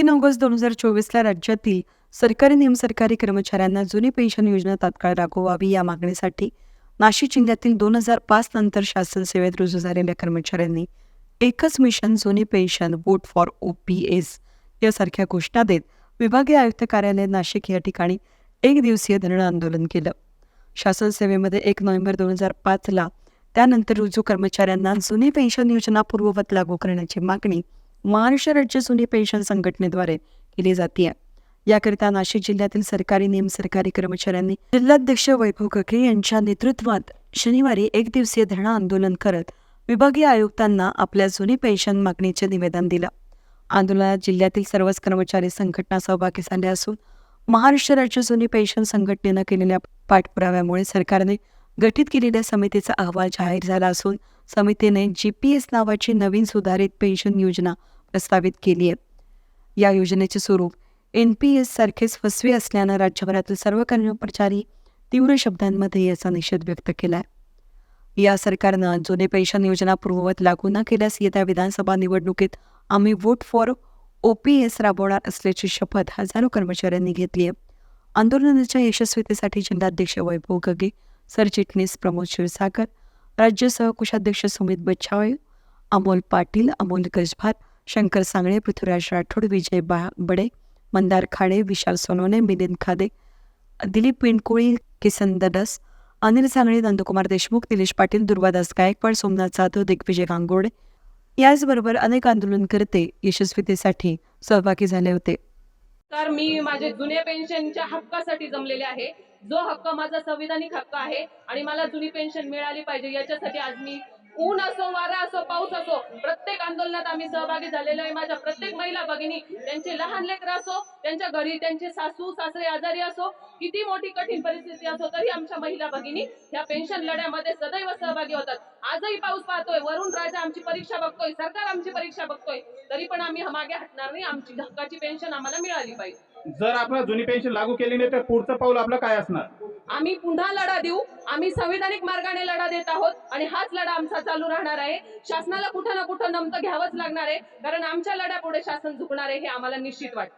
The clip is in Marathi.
तीन ऑगस्ट दोन हजार चोवीसला राज्यातील सरकारी निमसरकारी कर्मचाऱ्यांना जुनी पेन्शन योजना तात्काळ लागू या मागणीसाठी नाशिक जिल्ह्यातील दोन हजार पाच नंतर शासन सेवेत रुजू झालेल्या कर्मचाऱ्यांनी एकच मिशन जुनी pension vote for O P S यासारख्या घोषणा देत विभागीय आयुक्त कार्यालय नाशिक या ठिकाणी एक दिवसीय धरण आंदोलन केलं. शासन सेवेमध्ये एक नोव्हेंबर दोन हजार पाचला त्यानंतर रुजू कर्मचाऱ्यांना जुनी पेन्शन योजना पूर्ववत लागू करण्याची मागणी महाराष्ट्र राज्य जुनी पेन्शन संघटनेद्वारे केली जाते. याकरिता नाशिक जिल्ह्यातील सरकारी नियम सरकारी कर्मचाऱ्यांनी जिल्हाध्यक्ष वैभव कके यांच्या नेतृत्वात शनिवारी एक दिवसीय धरणं आंदोलन करत विभागीय आयुक्तांना आपल्या जुनी पेन्शन मागणीचे निवेदन दिलं. आंदोलनात जिल्ह्यातील सर्वच कर्मचारी संघटना सहभागी झाल्या असून महाराष्ट्र राज्य जुनी पेन्शन संघटनेनं केलेल्या पाठपुराव्यामुळे सरकारने गठीत केलेल्या समितीचा अहवाल जाहीर झाला असून समितीने जी पी एस नावाची नवीन सुधारित पेन्शन योजना प्रस्तावित केली आहे या योजनेचे स्वरूप एन पी एस सारखेच फसवे असल्यानं राज्यभरातील सर्व कर्मचारी तीव्र शब्दांमध्ये याचा निषेध व्यक्त केला आहे या सरकारनं जुने पेन्शन योजना पूर्ववत लागू न केल्यास येत्या विधानसभा निवडणुकीत आम्ही vote for O P S राबवणार असल्याची शपथ हजारो कर्मचाऱ्यांनी घेतली आहे. आंदोलनाच्या यशस्वीतेसाठी जिल्हाध्यक्ष वैभव गगे सरचिटणीस प्रमोद क्षीरसागर राज्य सहकोषाध्यक्ष सुमित बच्छावे अमोल पाटील अमोल गजभार शंकर सांगळे पृथ्वीराज राठोड विजय बा बडे मंदार खाडे विशाल सोनवणे मिलिंद खादे दिलीप पिंडकोळी किसन दडस अनिल सांगळे नंदकुमार देशमुख निलेश पाटील दुर्वादास गायकवाड सोमनाथ जाधव दिग्विजय गांगोडे. याचबरोबर अनेक आंदोलनकर्ते यशस्वीतेसाठी सहभागी झाले होते. तर मी माझे जुन्या पेन्शनच्या हक्कासाठी जमलेले आहे. जो हक्क माझा संविधानिक हक्क आहे आणि मला जुनी पेन्शन मिळाली पाहिजे याच्यासाठी आज मी ऊन असो वारा असो पाऊस असो प्रत्येक आंदोलनात आम्ही सहभागी झालेलो आहे. माझ्या प्रत्येक महिला भगिनी त्यांचे लहान लेकर असो त्यांच्या घरी त्यांचे सासू सासरे आजारी असो किती मोठी कठीण परिस्थिती असो तरी आमच्या महिला भगिनी या पेन्शन लढ्यामध्ये सदैव सहभागी होतात. आजही पाऊस पाहतोय वरुण राजा आमची परीक्षा बघतोय सरकार आमची परीक्षा बघतोय तरी पण आम्ही मागे हटणार नाही. आमची हक्काची पेन्शन आम्हाला मिळाली पाहिजे. जर आपण जुनी पेन्शन लागू केली नाही तर पुढचं पाऊल आपलं काय असणार? आम्ही पुन्हा लढा देऊ. आम्ही संविधानिक मार्गाने लढा देत आहोत आणि हाच लढा आमचा चालू राहणार आहे. शासनाला कुठं ना कुठं नमतं घ्यावंच लागणार आहे. कारण आमच्या लढ्यापुढे शासन झुकणार आहे हे आम्हाला निश्चित वाटतं.